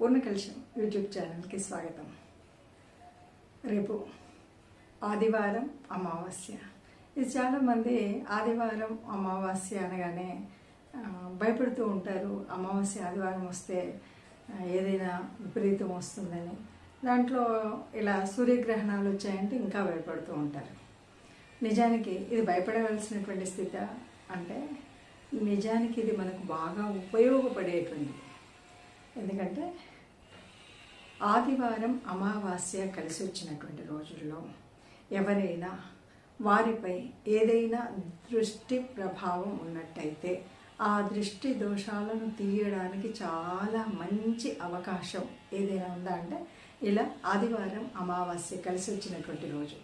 పూర్ణకల్షం YouTube ఛానల్కి స్వాగతం. రేపు ఆదివారం అమావాస్య. ఇది చాలామంది ఆదివారం అమావాస్య అనగానే భయపడుతూ ఉంటారు. అమావాస్య ఆదివారం వస్తే ఏదైనా విపరీతం వస్తుందని. దాంట్లో ఇలా సూర్యగ్రహణాలు వచ్చాయంటే ఇంకా భయపడుతూ ఉంటారు. నిజానికి ఇది భయపడవలసినటువంటి స్థితి అంటే నిజానికి ఇది మనకు బాగా ఉపయోగపడేటువంటిది. ఎందుకంటే ఆదివారం అమావాస్య కలిసి వచ్చినటువంటి రోజుల్లో ఎవరైనా వారిపై ఏదైనా దృష్టి ప్రభావం ఉన్నట్టయితే ఆ దృష్టి దోషాలను తీయడానికి చాలా మంచి అవకాశం ఏదైనా ఉందా అంటే ఇలా ఆదివారం అమావాస్య కలిసి వచ్చినటువంటి రోజు.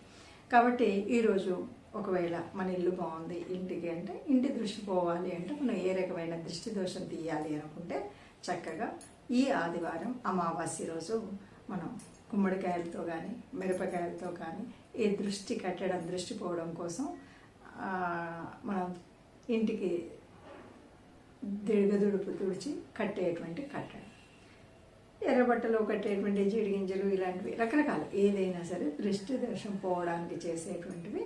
కాబట్టి ఈరోజు ఒకవేళ మన ఇల్లు బాగుంది ఇంటికి అంటే ఇంటి దృష్టి పోవాలి అంటే మనం ఏ రకమైన దృష్టి దోషం తీయాలి అనుకుంటే చక్కగా ఈ ఆదివారం అమావాస్య రోజు మనం గుమ్మడికాయలతో కానీ మిరపకాయలతో కానీ ఈ దృష్టి కట్టడం దృష్టి పోవడం కోసం మనం ఇంటికి దిగదుడుపు తుడిచి కట్టేటువంటి కట్టడం. ఎర్రబట్టలో కట్టేటువంటి జీడిగింజలు ఇలాంటివి రకరకాలు ఏదైనా సరే దృష్టి దోషం పోవడానికి చేసేటువంటివి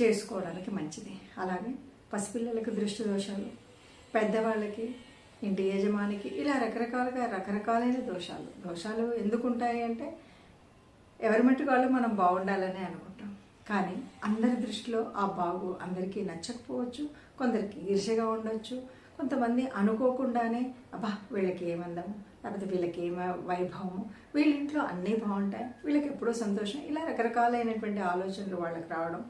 చేసుకోవడానికి మంచిది. అలాగే పసిపిల్లలకు దృష్టి దోషాలు పెద్దవాళ్ళకి ఇంటి యజమానికి ఇలా రకరకాలుగా రకరకాలైన దోషాలు. దోషాలు ఎందుకు ఉంటాయి అంటే ఎవరి మట్టుకు వాళ్ళు మనం బాగుండాలని అనుకుంటాం. కానీ అందరి దృష్టిలో ఆ బాగు అందరికీ నచ్చకపోవచ్చు కొందరికి ఈర్షగా ఉండొచ్చు కొంతమంది అనుకోకుండానే అబ్బా వీళ్ళకి ఏమందము? లేకపోతే వీళ్ళకి ఏమ వైభవము? వీళ్ళ ఇంట్లో అన్నీ బాగుంటాయి వీళ్ళకి ఎప్పుడూ సంతోషం. ఇలా రకరకాలైనటువంటి ఆలోచనలు వాళ్ళకి రావడం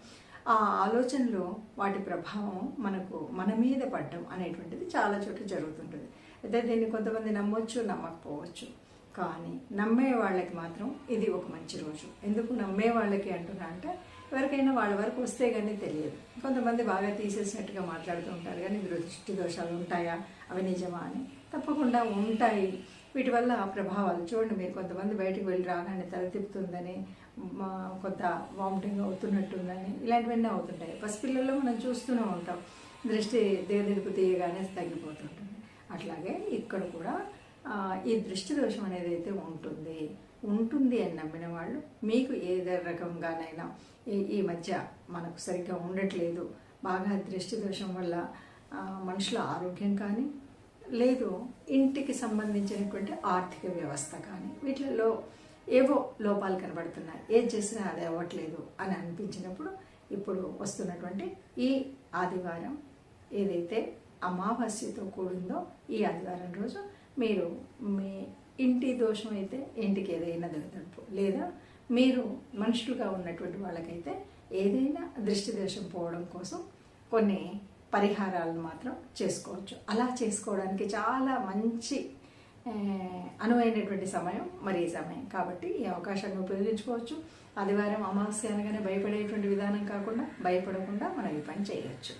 ఆ ఆలోచనలు వాటి ప్రభావం మనకు మన మీద పడ్డం అనేటువంటిది చాలా చోట్ల జరుగుతుంటుంది. అయితే దీన్ని కొంతమంది నమ్మొచ్చు నమ్మకపోవచ్చు. కానీ నమ్మే వాళ్ళకి మాత్రం ఇది ఒక మంచి రోజు. ఎందుకు నమ్మే వాళ్ళకి అంటున్నా అంటే ఎవరికైనా వాళ్ళ వరకు వస్తే కానీ తెలియదు. కొంతమంది బాగా తీసేసినట్టుగా మాట్లాడుతూ ఉంటారు కానీ దృష్టి దోషాలు ఉంటాయా? అవి నిజమా అని? తప్పకుండా ఉంటాయి. వీటి వల్ల ప్రభావాలు. చూడండి మీరు కొంతమంది బయటకు వెళ్ళి రాగానే తల తిప్పుతుందని కొంత వామిటింగ్ అవుతున్నట్టుందని ఇలాంటివన్నీ అవుతుంటాయి. పసిపిల్లల్లో మనం చూస్తూనే ఉంటాం. దృష్టి దిగదిరుపు తీయగానే తగ్గిపోతుంటుంది. అట్లాగే ఇక్కడ కూడా ఈ దృష్టి దోషం అనేది అయితే ఉంటుంది. ఉంటుంది అని నమ్మిన వాళ్ళు మీకు ఏ రకంగానైనా ఈ మధ్య మనకు సరిగ్గా ఉండట్లేదు. బాగా దృష్టి దోషం వల్ల మనుషుల ఆరోగ్యం కానీ లేదు ఇంటికి సంబంధించినటువంటి ఆర్థిక వ్యవస్థ కానీ వీటిలో ఏవో లోపాలు కనబడుతున్నాయి. ఏది చేసినా అది అవ్వట్లేదు అని అనిపించినప్పుడు ఇప్పుడు వస్తున్నటువంటి ఈ ఆదివారం ఏదైతే అమావాస్యతో కూడిందో ఈ ఆదివారం రోజు మీరు మీ ఇంటి దోషం అయితే ఇంటికి ఏదైనా దొరకదు లేదా మీరు మనుషులుగా ఉన్నటువంటి వాళ్ళకైతే ఏదైనా దృష్టి దోషం పోవడం కోసం కొన్ని పరిహారాలను మాత్రం చేసుకోవచ్చు. అలా చేసుకోవడానికి చాలా మంచి అనువైనటువంటి సమయం మరి ఈ సమయం. కాబట్టి ఈ అవకాశాన్ని ఉపయోగించుకోవచ్చు. ఆదివారం అమావాస్య అనగానే భయపడేటువంటి విధానం కాకుండా భయపడకుండా మనం ఈ పని చేయవచ్చు